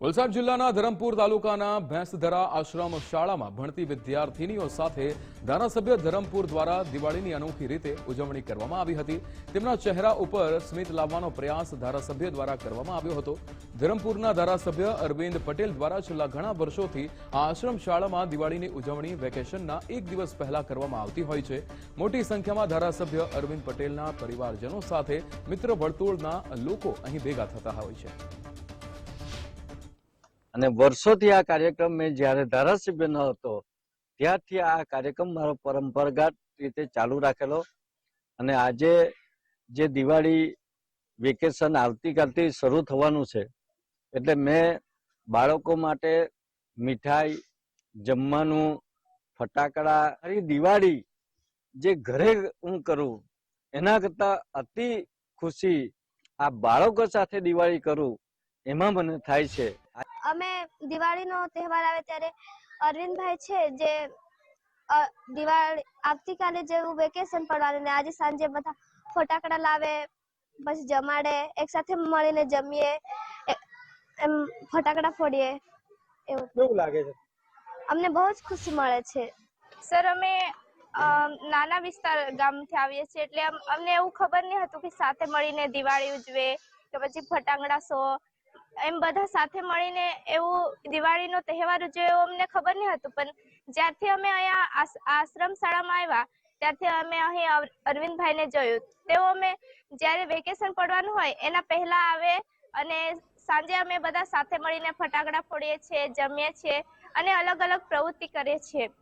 વલસાડ જિલ્લાના ધરમપુર તાલુકાના ભેંસધરા આશ્રમ શાળામાં ભણતી વિદ્યાર્થીનીઓ સાથે ધારાસભ્ય ધરમપુર દ્વારા દિવાળીની અનોખી રીતે ઉજવણી કરવામાં આવી હતી. તેમના ચહેરા ઉપર સ્મિત લાવવાનો પ્રયાસ ધારાસભ્ય દ્વારા કરવામાં આવ્યો હતો. ધરમપુરના ધારાસભ્ય અરવિંદ પટેલ દ્વારા છેલ્લા ઘણા વર્ષોથી આ આશ્રમ શાળામાં દિવાળીની ઉજવણી વેકેશનના એક દિવસ પહેલા કરવામાં આવતી હોય છે. મોટી સંખ્યામાં ધારાસભ્ય અરવિંદ પટેલના પરિવારજનો સાથે મિત્ર વર્તુળના લોકો અહીં ભેગા થતા હોય છે. અને વર્ષોથી આ કાર્યક્રમ મેં જ્યારે ધારાસભ્ય ન હતો, ત્યારથી આ કાર્યક્રમ મારો પરંપરાગત રીતે ચાલુ રાખેલો અને આજે જે દિવાળી વેકેશન આવતીકાલથી શરૂ થવાનું છે, એટલે મેં બાળકો માટે મીઠાઈ, જમવાનું, ફટાકડા અને દિવાળી જે ઘરે હું કરું, એના કરતા અતિ ખુશી આ બાળકો સાથે દિવાળી કરું, એમાં મને થાય છે. અમે દિવાળીનો તહેવાર આવે ત્યારે અરવિંદભાઈ છે જે દિવાળી આવતીકાલે જેવું વેકેશન પડવાનું ને આજે સાંજે બધા ફટાકડા લાવે પછી જમાડે એક સાથે મળીને જમીએ એમ ફટાકડા ફોડીએ એવું. કેવું લાગે છે? અમને બહુ જ ખુશી મળે છે. સર અમે નાના વિસ્તાર ગામથી આવીએ છીએ એટલે અમને એવું ખબર નહીં હતું કે સાથે મળીને દિવાળી ઉજવે કે પછી ફટાકડા સો એમ બધા સાથે મળીને એવું દિવાળીનો તહેવાર ઉજવ્યો અમને ખબર નહીં હતું, પણ જ્યારથી અમે અહીંયા આશ્રમ શાળામાં આવ્યા, ત્યારથી અમે અહીં અરવિંદભાઈને જોયું. તેઓ અમે જ્યારે વેકેશન પડવાનું હોય, એના પહેલા આવે અને સાંજે અમે બધા સાથે મળીને ફટાકડા ફોડીએ છીએ, જમીએ છીએ અને અલગ અલગ પ્રવૃત્તિ કરીએ છીએ.